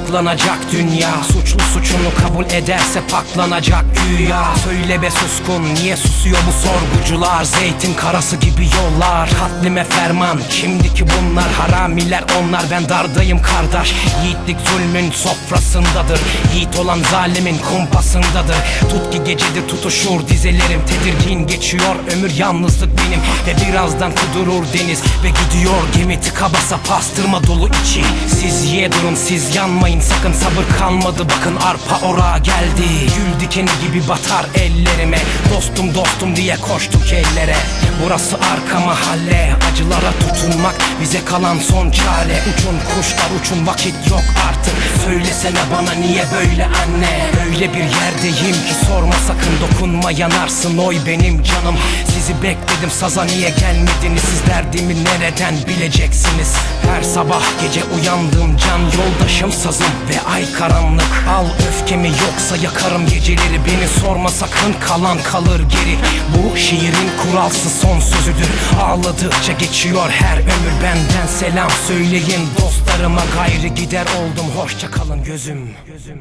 saklanacak dünya. Suçlu suçunu kabul ederse paklanacak güya. Söyle be suskun niye susuyor bu sorgucular? Zeytin karası gibi yollar. Katlime ferman kimdi ki bunlar Haramiler. Onlar ben dardayım kardeş. Yiğitlik zulmün sofrasındadır. Yiğit olan zalimin kumpasındadır. Tut ki gecedir tutuşur dizelerim. Tedirgin geçiyor ömür yalnızlık benim. Ve birazdan kudurur deniz. Ve gidiyor gemi tıka basa pastırma dolu içi. Siz ye durun siz yanmayın sakın sabır kalmadı. Bakın arpa orağa geldi. Gül dikeni gibi batar ellerime. Dostum dostum diye koştuk ellere. Burası arka mahalle. Acılara tutunmak bize kalan son çare. Uçun kuşlar uçun vakit yok artık. Söylesene bana niye böyle anne Öyle bir yerdeyim ki sorma sakın dokunma yanarsın. Oy benim canım Sizi bekledim. Saza niye gelmediniz? Siz derdimi nereden bileceksiniz? Her sabah gece uyandım can yoldaşım sazım Ve ay karanlık. Al öfkemi yoksa yakarım geceleri. Beni sorma sakın kalan kalır geri. Bu şiirin kuralsız son sözüdür. Ağladıkça geçiyor her ömür. Benden selam söyleyin Dostlarıma. Gayrı gider oldum. Hoşça kalın gözüm, gözüm.